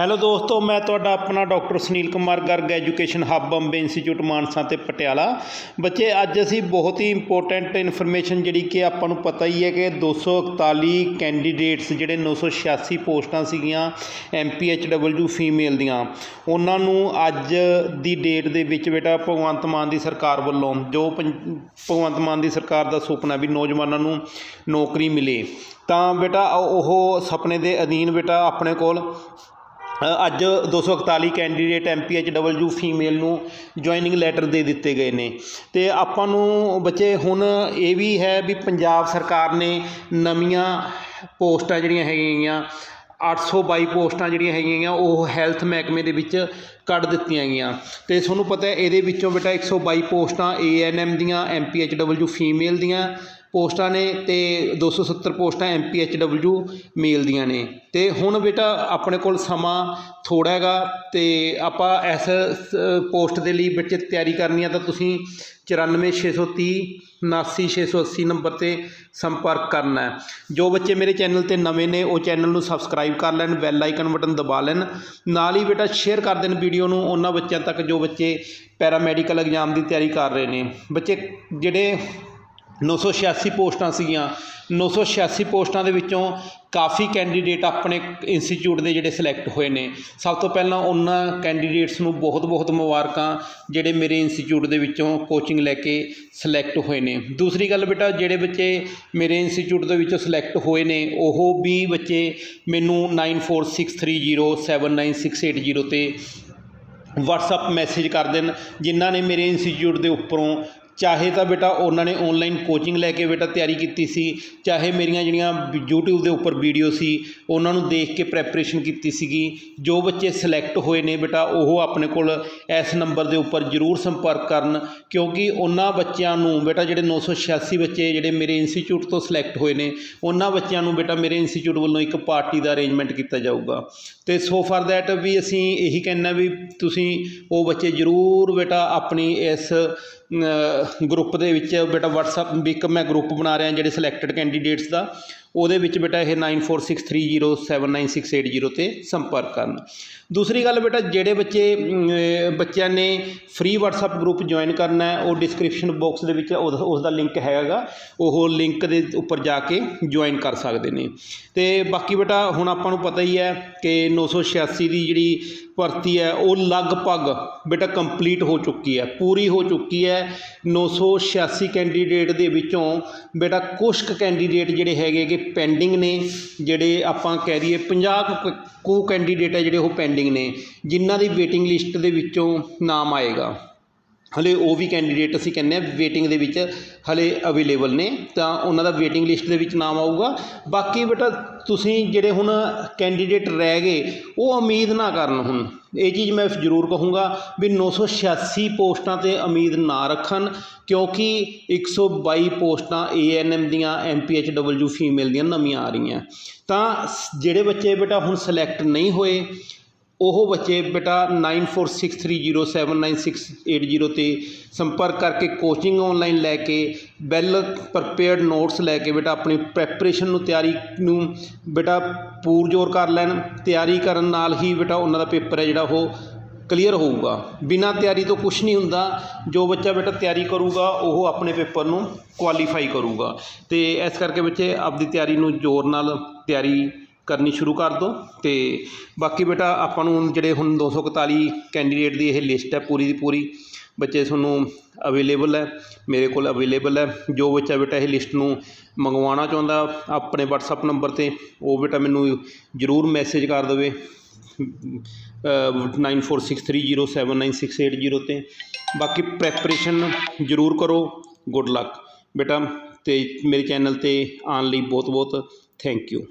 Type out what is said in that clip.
Hello ਦੋਸਤੋ, ਮੈਂ ਤੁਹਾਡਾ ਆਪਣਾ doctor Sunil Kumar Garg, education hub Bombay institute Mansa ਤੇ ਪਟਿਆਲਾ। ਬੱਚੇ, ਅੱਜ ਅਸੀਂ ਬਹੁਤ ਹੀ ਇੰਪੋਰਟੈਂਟ ਇਨਫੋਰਮੇਸ਼ਨ ਜਿਹੜੀ ਕਿ ਆਪਾਂ ਨੂੰ ਪਤਾ ਹੀ ਹੈ ਕਿ 241 ਕੈਂਡੀਡੇਟਸ ਜਿਹੜੇ 986 ਪੋਸਟਾਂ ਸੀਗੀਆਂ ਐਮਪੀਐਚਡਬਲਯੂ ਫੀਮੇਲ ਦੀਆਂ। ਉਹਨਾਂ ਨੂੰ ਅੱਜ ਦੀ ਡੇਟ ਦੇ ਵਿੱਚ ਬੇਟਾ ਭਗਵੰਤ ਮਾਨ ਦੀ ਸਰਕਾਰ ਵੱਲੋਂ, ਜੋ ਪੰ- ਭਗਵੰਤ ਮਾਨ ਦੀ ਸਰਕਾਰ ਦਾ ਸੁਪਨਾ ਵੀ ਨੌਜਵਾਨਾਂ ਨੂੰ ਨੌਕਰੀ ਮਿਲੇ। ਤਾਂ ਬੇਟਾ, ਉਹ ਸੁਪਨੇ ਦੇ ਅਧੀਨ ਬੇਟਾ ਆਪਣੇ ਕੋਲ ਅੱਜ ਦੋ ਸੌ ਇਕਤਾਲੀ ਕੈਂਡੀਡੇਟ ਐਮਪੀਐਚਡਬਲਯੂ ਫੀਮੇਲ ਨੂੰ ਜੁਆਇਨਿੰਗ ਲੈਟਰ ਦੇ ਦਿੱਤੇ ਗਏ ਨੇ। ਅਤੇ ਆਪਾਂ ਨੂੰ ਬੱਚੇ ਹੁਣ ਇਹ ਵੀ ਹੈ ਵੀ ਪੰਜਾਬ ਸਰਕਾਰ ਨੇ ਨਵੀਆਂ ਪੋਸਟਾਂ ਜਿਹੜੀਆਂ ਹੈਗੀਆਂ 822 ਪੋਸਟਾਂ ਜਿਹੜੀਆਂ ਹੈਗੀਆਂ ਉਹ ਹੈਲਥ ਮਹਿਕਮੇ ਦੇ ਵਿੱਚ ਕੱਢ ਦਿੱਤੀਆਂ ਗਈਆਂ। ਤੇ ਤੁਹਾਨੂੰ ਪਤਾ ਹੈ ਇਹਦੇ ਵਿੱਚੋਂ ਬੇਟਾ 122 ਪੋਸਟਾਂ ਏਐਨਐਮ ਦੀਆਂ ਐਮਪੀਐਚਡਬਲਯੂ ਫੀਮੇਲ ਦੀਆਂ ਪੋਸਟਾਂ ਨੇ ਅਤੇ ਦੋ ਸੌ ਸੱਤਰ ਪੋਸਟਾਂ ਐਮਪੀਐਚਡਬਲਯੂ ਮੇਲ ਦੀਆਂ ਨੇ। ਅਤੇ ਹੁਣ ਬੇਟਾ ਆਪਣੇ ਕੋਲ ਸਮਾਂ ਥੋੜ੍ਹਾ ਹੈਗਾ ਅਤੇ ਆਪਾਂ ਇਸ ਪੋਸਟ ਦੇ ਲਈ ਬੱਚੇ ਤਿਆਰੀ ਕਰਨੀ ਆ ਤਾਂ ਤੁਸੀਂ 94630 79680 ਨੰਬਰ ਤੇ ਸੰਪਰਕ ਕਰਨਾ ਜੋ ਬੱਚੇ ਮੇਰੇ ਚੈਨਲ ਤੇ ਨਵੇਂ ਨੇ, ਉਹ ਚੈਨਲ ਨੂੰ ਸਬਸਕ੍ਰਾਈਬ ਕਰ ਲੈਣ, ਬੈਲ ਆਈਕਨ ਬਟਨ ਦਬਾ ਲੈਣ। ਨਾਲ ਹੀ ਬੇਟਾ ਸ਼ੇਅਰ ਕਰ ਦੇਣ ਵੀਡੀਓ ਨੂੰ ਉਹਨਾਂ ਬੱਚਿਆਂ ਤੱਕ ਜੋ ਬੱਚੇ ਪੈਰਾਮੈਡੀਕਲ ਐਗਜ਼ਾਮ ਦੀ ਤਿਆਰੀ ਕਰ ਰਹੇ ਨੇ। ਬੱਚੇ ਜਿਹੜੇ 986 ਪੋਸਟਾਂ ਸੀਗੀਆਂ। 986 ਪੋਸਟਾਂ ਦੇ ਵਿੱਚੋਂ ਕਾਫੀ ਕੈਂਡੀਡੇਟ ਆਪਣੇ ਇੰਸਟੀਚਿਊਟ ਦੇ ਜਿਹੜੇ ਸਿਲੈਕਟ ਹੋਏ ਨੇ। ਸਭ ਤੋਂ ਪਹਿਲਾਂ ਉਹਨਾਂ ਕੈਂਡੀਡੇਟਸ ਨੂੰ ਬਹੁਤ-ਬਹੁਤ ਮੁਬਾਰਕਾਂ ਜਿਹੜੇ ਮੇਰੇ ਇੰਸਟੀਚਿਊਟ ਦੇ ਵਿੱਚੋਂ ਕੋਚਿੰਗ ਲੈ ਕੇ ਸਿਲੈਕਟ ਹੋਏ ਨੇ। ਦੂਸਰੀ ਗੱਲ ਬੇਟਾ, ਜਿਹੜੇ ਬੱਚੇ ਮੇਰੇ ਇੰਸਟੀਚਿਊਟ ਦੇ ਵਿੱਚੋਂ ਸਿਲੈਕਟ ਹੋਏ ਨੇ, ਉਹ ਵੀ ਬੱਚੇ ਮੈਨੂੰ 9463079680 ਤੇ ਵਟਸਅਪ ਮੈਸੇਜ ਕਰ ਦੇਣ, ਜਿਨ੍ਹਾਂ ਨੇ ਮੇਰੇ ਇੰਸਟੀਚਿਊਟ ਦੇ ਉੱਪਰੋਂ ਚਾਹੇ ਤਾਂ ਬੇਟਾ ਉਹਨਾਂ ਨੇ ਔਨਲਾਈਨ ਕੋਚਿੰਗ ਲੈ ਕੇ ਬੇਟਾ ਤਿਆਰੀ ਕੀਤੀ ਸੀ, ਚਾਹੇ ਮੇਰੀਆਂ ਜਿਹੜੀਆਂ ਯੂਟਿਊਬ ਦੇ ਉੱਪਰ ਵੀਡੀਓ ਸੀ, ਉਹਨਾਂ ਨੂੰ ਦੇਖ ਕੇ ਪ੍ਰੈਪਰੇਸ਼ਨ ਕੀਤੀ ਸੀਗੀ। ਜੋ ਬੱਚੇ ਸਿਲੈਕਟ ਹੋਏ ਨੇ ਬੇਟਾ, ਉਹ ਆਪਣੇ ਕੋਲ ਇਸ ਨੰਬਰ ਦੇ ਉੱਪਰ ਜ਼ਰੂਰ ਸੰਪਰਕ ਕਰਨ, ਕਿਉਂਕਿ ਉਹਨਾਂ ਬੱਚਿਆਂ ਨੂੰ ਬੇਟਾ ਜਿਹੜੇ 986 ਬੱਚੇ ਜਿਹੜੇ ਮੇਰੇ ਇੰਸਟੀਚਿਊਟ ਤੋਂ ਸਿਲੈਕਟ ਹੋਏ ਨੇ, ਉਹਨਾਂ ਬੱਚਿਆਂ ਨੂੰ ਬੇਟਾ ਮੇਰੇ ਇੰਸਟੀਚਿਊਟ ਵੱਲੋਂ ਇੱਕ ਪਾਰਟੀ ਦਾ ਅਰੇਂਜਮੈਂਟ ਕੀਤਾ ਜਾਊਗਾ। ਤੇ ਸੋ ਫਾਰ ਦੈਟ ਵੀ ਅਸੀਂ ਇਹੀ ਕਹਿੰਨਾ ਵੀ ਤੁਸੀਂ ਉਹ ਬੱਚੇ ਜ਼ਰੂਰ ਬੇਟਾ ਆਪਣੀ ਇਸ ਗਰੁੱਪ ਦੇ ਵਿੱਚ ਬੇਟਾ ਵਟਸਐਪ ਵੀ ਇੱਕ ਮੈਂ ਗਰੁੱਪ ਬਣਾ ਰਿਹਾ ਜਿਹੜੇ ਸਿਲੈਕਟਡ ਕੈਂਡੀਡੇਟਸ ਦਾ। ਉਹਦੇ ਵਿੱਚ ਬੇਟਾ ਇਹ 9463079680 ਤੇ ਸੰਪਰਕ ਕਰਨ। ਦੂਸਰੀ ਗੱਲ ਬੇਟਾ, ਜਿਹੜੇ ਬੱਚੇ ਬੱਚਿਆਂ ਨੇ ਫ੍ਰੀ WhatsApp ਗਰੁੱਪ ਜੁਆਇਨ ਕਰਨਾ ਹੈ, ਉਹ ਡਿਸਕ੍ਰਿਪਸ਼ਨ ਬਾਕਸ ਦੇ ਵਿੱਚ ਉਸ ਉਸ ਦਾ ਲਿੰਕ ਹੈਗਾ ਉਹ ਲਿੰਕ ਦੇ ਉੱਪਰ ਜਾ ਕੇ ਜੁਆਇਨ ਕਰ ਸਕਦੇ ਨੇ। ਤੇ ਬਾਕੀ ਬੇਟਾ, ਹੁਣ ਆਪਾਂ ਨੂੰ ਪਤਾ ਹੀ ਹੈ ਕਿ 986 ਦੀ ਜਿਹੜੀ ਭਰਤੀ ਹੈ, ਉਹ ਲਗਭਗ ਬੇਟਾ ਕੰਪਲੀਟ ਹੋ ਚੁੱਕੀ ਹੈ, ਪੂਰੀ ਹੋ ਚੁੱਕੀ ਹੈ। 986 ਕੈਂਡੀਡੇਟ ਦੇ ਵਿੱਚੋਂ ਬੇਟਾ ਕੁਛ ਕੁ ਕੈਂਡੀਡੇਟ ਜਿਹੜੇ ਹੈਗੇ ਕਿ ਪੈਂਡਿੰਗ ਨੇ, ਜਿਹੜੇ ਆਪਾਂ ਕਹਿ ਦਈਏ 50 ਕੁ- ਕੁ ਕੈਂਡੀਡੇਟ ਹੈ ਜਿਹੜੇ ਉਹ ਪੈਂਡਿੰਗ ਨੇ, ਜਿਨ੍ਹਾਂ ਦੀ ਵੇਟਿੰਗ ਲਿਸਟ ਦੇ ਵਿੱਚੋਂ ਨਾਮ ਆਏਗਾ। ਹਲੇ ਉਹ ਵੀ ਕੈਂਡੀਡੇਟ ਅਸੀਂ ਕਹਿੰਦੇ ਹਾਂ ਵੇਟਿੰਗ ਦੇ ਵਿੱਚ ਹਲੇ ਅਵੇਲੇਬਲ ਨੇ, ਤਾਂ ਉਹਨਾਂ ਦਾ ਵੇਟਿੰਗ ਲਿਸਟ ਦੇ ਵਿੱਚ ਨਾਮ ਆਊਗਾ। ਬਾਕੀ ਬੇਟਾ ਤੁਸੀਂ ਜਿਹੜੇ ਹੁਣ ਕੈਂਡੀਡੇਟ ਰਹਿ ਗਏ, ਉਹ ਉਮੀਦ ਨਾ ਕਰਨ ਹੁਣ। ਇਹ ਚੀਜ਼ ਮੈਂ ਜ਼ਰੂਰ ਕਹੂੰਗਾ ਵੀ 986 ਪੋਸਟਾਂ ਤੇ ਉਮੀਦ ਨਾ ਰੱਖਣ, ਕਿਉਂਕਿ 122 ਪੋਸਟਾਂ ਏਐਨਐਮ ਦੀਆਂ ਐਮਪੀਐਚਡਬਲਯੂ ਫੀਮੇਲ ਦੀਆਂ ਨਵੀਆਂ ਆ ਰਹੀਆਂ। ਤਾਂ ਸ- ਜਿਹੜੇ ਬੱਚੇ ਬੇਟਾ ਹੁਣ ਸਿਲੈਕਟ ਨਹੀਂ ਹੋਏ ਉਹ ਬੱਚੇ ਬੇਟਾ 9463079680 ਤੇ ਸੰਪਰਕ ਕਰਕੇ ਕੋਚਿੰਗ ਔਨਲਾਈਨ ਲੈ ਕੇ ਵੈੱਲ ਪ੍ਰਪੇਅਰਡ ਨੋਟਸ ਲੈ ਕੇ ਬੇਟਾ ਆਪਣੀ ਪ੍ਰੈਪਰੇਸ਼ਨ ਨੂੰ ਤਿਆਰੀ ਨੂੰ ਬੇਟਾ ਪੂਰਜੋਰ ਕਰ ਲੈਣ, ਤਿਆਰੀ ਕਰਨ ਨਾਲ ਹੀ ਬੇਟਾ ਉਹਨਾਂ ਦਾ ਪੇਪਰ ਹੈ ਜਿਹੜਾ ਉਹ ਕਲੀਅਰ ਹੋਊਗਾ। ਬਿਨਾਂ ਤਿਆਰੀ ਤੋਂ ਕੁਝ ਨਹੀਂ ਹੁੰਦਾ, ਜੋ ਬੱਚਾ ਬੇਟਾ ਤਿਆਰੀ ਕਰੂਗਾ, ਉਹ ਆਪਣੇ ਪੇਪਰ ਨੂੰ ਕੁਆਲੀਫਾਈ ਕਰੂਗਾ। ਅਤੇ ਇਸ ਕਰਕੇ ਬੱਚੇ ਆਪਦੀ ਤਿਆਰੀ ਨੂੰ ਜ਼ੋਰ ਨਾਲ ਤਿਆਰੀ ਕਰਨੀ ਸ਼ੁਰੂ ਕਰ ਦਿਓ ਅਤੇ ਬਾਕੀ ਬੇਟਾ ਆਪਾਂ ਨੂੰ ਜਿਹੜੇ ਹੁਣ 241 ਕੈਂਡੀਡੇਟ ਦੀ ਇਹ ਲਿਸਟ ਹੈ ਪੂਰੀ ਦੀ ਪੂਰੀ, ਬੱਚੇ ਤੁਹਾਨੂੰ ਅਵੇਲੇਬਲ ਹੈ, ਮੇਰੇ ਕੋਲ ਅਵੇਲੇਬਲ ਹੈ, ਜੋ ਬੱਚਾ ਬੇਟਾ ਇਹ ਲਿਸਟ ਨੂੰ ਮੰਗਵਾਉਣਾ ਚਾਹੁੰਦਾ ਆਪਣੇ WhatsApp ਨੰਬਰ ਤੇ, ਉਹ ਬੇਟਾ ਮੈਨੂੰ ਜ਼ਰੂਰ ਮੈਸੇਜ ਕਰ ਦੇਵੇ 9463079680 ਤੇ ਬਾਕੀ ਪ੍ਰੈਪਰੇਸ਼ਨ ਜ਼ਰੂਰ ਕਰੋ ਗੁੱਡ ਲੱਕ ਬੇਟਾ ਤੇ ਮੇਰੇ ਚੈਨਲ ਤੇ ਆਉਣ ਲਈ ਬਹੁਤ ਬਹੁਤ ਥੈਂਕ ਯੂ